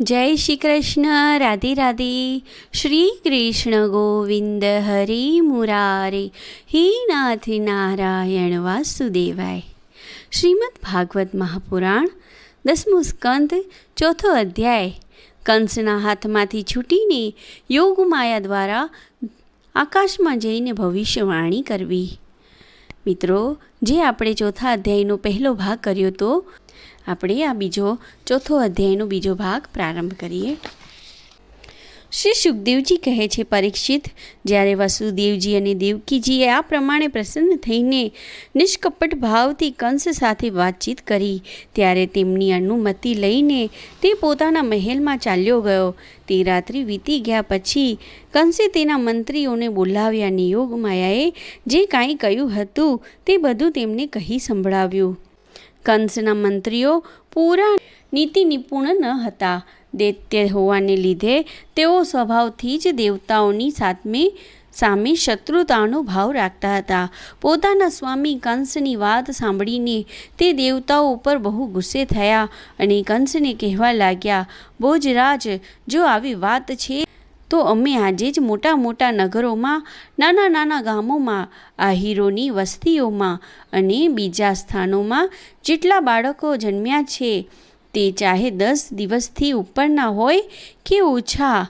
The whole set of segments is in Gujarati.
જય શ્રી કૃષ્ણ, રાધે રાધે. શ્રી કૃષ્ણ ગોવિંદ હરે મુરારે. હે નાથ નારાયણ વાસુદેવાય. શ્રીમદ ભાગવત મહાપુરાણ, દસમું સ્કંદ, ચોથો અધ્યાય. કંસના હાથમાંથી છૂટીને યોગમાયા દ્વારા આકાશમાં જઈને ભવિષ્યવાણી કરવી. મિત્રો, જે આપણે ચોથા અધ્યાયનો પહેલો ભાગ કર્યો તો આપણે આ બીજો ચોથો અધ્યાયનો બીજો ભાગ પ્રારંભ કરીએ. શ્રી સુખદેવજી કહે છે, પરીક્ષિત, જ્યારે વસુદેવજી અને દેવકીજીએ આ પ્રમાણે પ્રસન્ન થઈને નિષ્કપટ ભાવથી કંસ સાથે વાતચીત કરી, ત્યારે તેમની અનુમતિ લઈને તે પોતાના મહેલમાં ચાલ્યો ગયો. તે રાત્રિ વીતી ગયા પછી કંસે તેના મંત્રીઓને બોલાવ્યા અને યોગમાયાએ જે કાંઈ કહ્યું હતું તે બધું તેમને કહી સંભળાવ્યું. કંસના મંત્રીઓ પૂરા નીતિ નિપુણ ન હતા. દૈત્ય હોવાને લીધે તેઓ સ્વભાવથી જ દેવતાઓની સામે સામે શત્રુતાનો ભાવ રાખતા હતા. પોતાના સ્વામી કંસની વાત સાંભળીને તે દેવતાઓ ઉપર બહુ ગુસ્સે થયા અને કંસને કહેવા લાગ્યા ભોજરાજ જો આવી વાત છે તો અમે આજે જ મોટા મોટા નગરોમાં, નાના નાના ગામોમાં આહીરોની વસ્તીઓમાં અને બીજા સ્થાનોમાં જેટલા બાળકો જન્મ્યા છે, તે ચાહે દસ દિવસથી ઉપરના હોય કે ઓછા.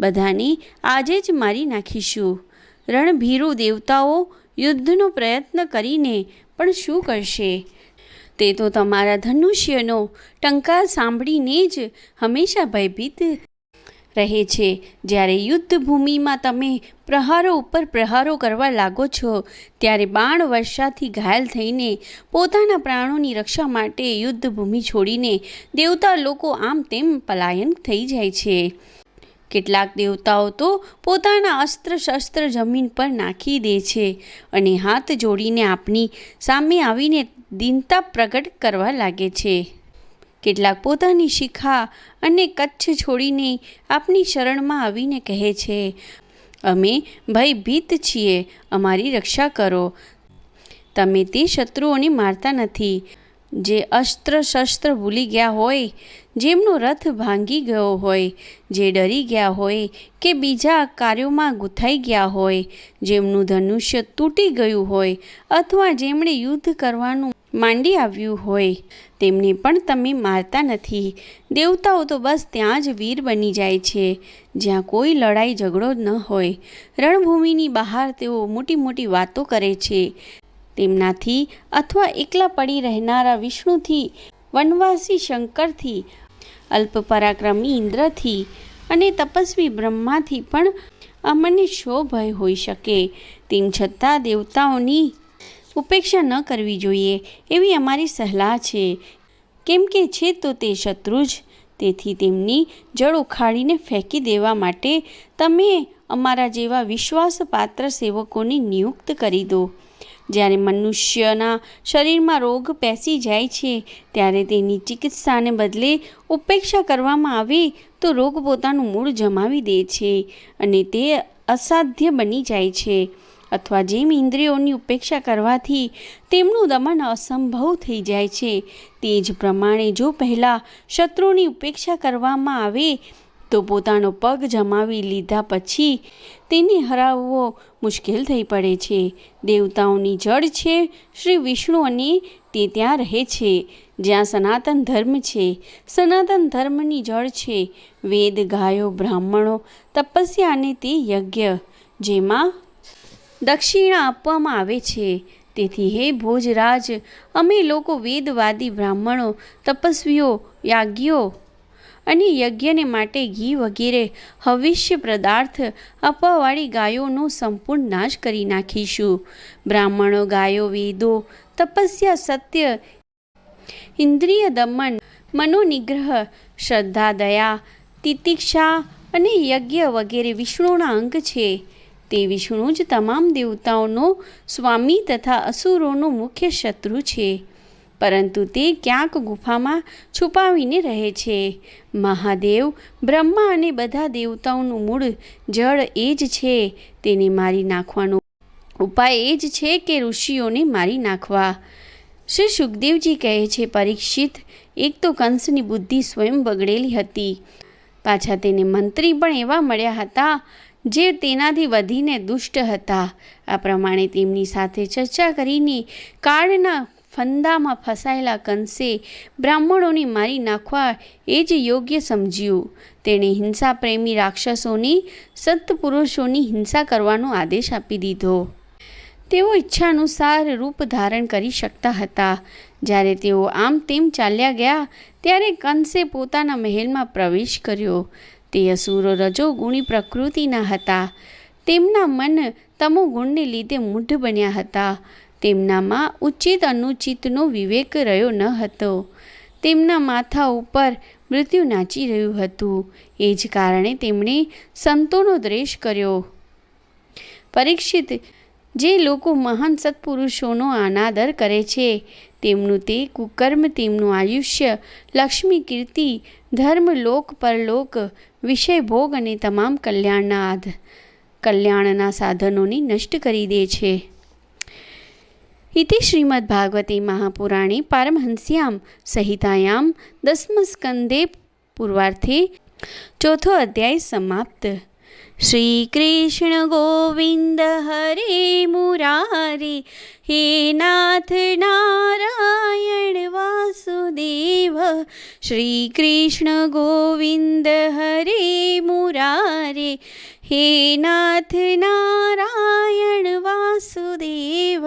બધાને આજે જ મારી નાખીશું. રણભીરુ દેવતાઓ યુદ્ધનો પ્રયત્ન કરીને પણ શું કરશે? તે તો તમારા ધનુષ્યનો ટંકાર સાંભળીને જ હંમેશા ભયભીત રહે છે. જ્યારે યુદ્ધ ભૂમિમાં તમે પ્રહારો ઉપર પ્રહારો કરવા લાગો છો, ત્યારે બાણ વર્ષાથી ઘાયલ થઈને પોતાના પ્રાણોની રક્ષા માટે યુદ્ધ ભૂમિ છોડીને દેવતા લોકો આમ તેમ પલાયન થઈ જાય છે. કેટલાક દેવતાઓ તો પોતાના અસ્ત્ર શસ્ત્ર જમીન પર નાખી દે છે અને હાથ જોડીને આપની સામે આવીને દીનતા પ્રગટ કરવા લાગે છે. કેટલાક પોતાની શિખા અને કચ્છ છોડીને આપની શરણમાં આવીને કહે છે, અમે ભયભીત છીએ, અમારી રક્ષા કરો. તમે તે શત્રુઓને મારતા નથી. જે અસ્ત્ર શસ્ત્ર ભૂલી ગયા હોય, જેમનો રથ ભાંગી ગયો હોય, જે ડરી ગયા હોય કે બીજા કાર્યોમાં ગૂંથાઈ ગયા હોય, જેમનું ધનુષ્ય તૂટી ગયું હોય અથવા જેમણે યુદ્ધ કરવાનું માંડી આવ્યું હોય, તેમને પણ તમે મારતા નથી. દેવતાઓ તો બસ ત્યાં જ વીર બની જાય છે, જ્યાં કોઈ લડાઈ ઝઘડો ન હોય. રણભૂમિની બહાર તેઓ મોટી મોટી વાતો કરે છે. તેમનાથી અથવા એકલા પડી રહેનારા વિષ્ણુથી, વનવાસી શંકરથી અલ્પ પરાક્રમી ઇન્દ્રથી અને તપસ્વી બ્રહ્માથી પણ અમને શો ભય હોઈ શકે? તેમ છતાં દેવતાઓની ઉપેક્ષા ન કરવી જોઈએ એવી અમારી સલાહ છે. કેમ કે છે તો તે શત્રુ જ. તેથી તેમની જળ ઉખાડીને ફેંકી દેવા માટે તમે અમારા જેવા વિશ્વાસપાત્ર સેવકોની નિયુક્ત કરી દો. જ્યારે મનુષ્યના શરીરમાં રોગ પેસી જાય છે, ત્યારે તેની ચિકિત્સાને બદલે ઉપેક્ષા કરવામાં આવે તો રોગ પોતાનું મૂળ જમાવી દે છે અને તે અસાધ્ય બની જાય છે. અથવા જેમ ઇન્દ્રિયોની ઉપેક્ષા કરવાથી તેમનું દમન અસંભવ થઈ જાય છે, તે જ પ્રમાણે જો પહેલાં શત્રુની ઉપેક્ષા કરવામાં આવે તો પોતાનો પગ જમાવી લીધા પછી તેને હરાવવો મુશ્કેલ થઈ પડે છે. દેવતાઓની જડ છે, શ્રી વિષ્ણુ અને તે ત્યાં રહે છે. જ્યાં સનાતન ધર્મ છે, સનાતન ધર્મની જળ છે. વેદ, ગાયો, બ્રાહ્મણો, તપસ્યા અને તે યજ્ઞ, જેમાં દક્ષિણા આપવામાં આવે છે. તેથી હે ભોજરાજ, અમે લોકો વેદવાદી બ્રાહ્મણો, તપસ્વીઓ, યાજ્ઞો અને યજ્ઞને માટે ઘી વગેરે હવિષ્ય પદાર્થ આપવાવાળી ગાયોનો સંપૂર્ણ નાશ કરી નાખીશું. બ્રાહ્મણો, ગાયો, વેદો, તપસ્યા, સત્ય, ઇન્દ્રિય દમન, મનોનિગ્રહ, શ્રદ્ધા, દયા, તિતિક્ષા અને યજ્ઞ વગેરે વિષ્ણુના અંગ છે. તે વિષ્ણુ જ તમામ દેવતાઓનો સ્વામી તથા અસુરોનો મુખ્ય શત્રુ છે. પરંતુ તે ક્યાંક ગુફામાં છુપાવીને રહે છે. મહાદેવ બ્રહ્મા અને બધા દેવતાઓનું મૂળ જળ એ જ છે. તેને મારી નાખવાનો ઉપાય એ જ છે કે ઋષિઓને મારી નાખવા. શ્રી સુખદેવજી કહે છે, પરીક્ષિત, એક તો કંસની બુદ્ધિ સ્વયં બગડેલી હતી. પાછા તેને મંત્રી પણ એવા મળ્યા હતા, જે તેનાથી વધીને દુષ્ટ હતા. આ પ્રમાણે તેમની સાથે ચર્ચા કરીને કાળના ફંદામાં ફસાયેલા કંસે બ્રાહ્મણોને મારી નાખવા એ જ યોગ્ય સમજ્યું. તેણે હિંસા પ્રેમી રાક્ષસોની સત્પુરુષોની હિંસા કરવાનો આદેશ આપી દીધો. તેઓ ઈચ્છાનુસાર રૂપ ધારણ કરી શકતા હતા. જ્યારે તેઓ આમ તેમ ચાલ્યા ગયા, ત્યારે કંસે પોતાના મહેલમાં પ્રવેશ કર્યો. તે અસુરો રજોગુણી પ્રકૃતિના હતા. તેમના મન તમોગુણને લીધે મૂઢ બન્યા હતા. તેમનામાં ઉચિત અનુચિતનો વિવેક રહ્યો ન હતો. તેમના માથા ઉપર મૃત્યુ નાચી રહ્યું હતું. એ જ કારણે તેમણે સંતોનો દ્વેષ કર્યો. પરીક્ષિત જે લોકો મહાન સત્પુરુષોનો અનાદર કરે છે, તેમનું તે કુકર્મ, તેમનું આયુષ્ય, લક્ષ્મી, કીર્તિ, ધર્મ, લોક, પરલોક, વિષય, ભોગ અને તમામ કલ્યાણના આધ કલ્યાણના સાધનોને નષ્ટ કરી દે છે. इति श्रीमद्भागवते महापुराणे पारमहंस्यां संहितायां दशमस्कन्दे पूर्वार्थे चौथो अध्याय समाप्त श्रीकृष्ण गोविन्द हरे मुरारे हे नाथ नारायण वासुदेव श्रीकृष्ण गोविन्द हरे मुरारे हे नाथ नारायण वासुदेव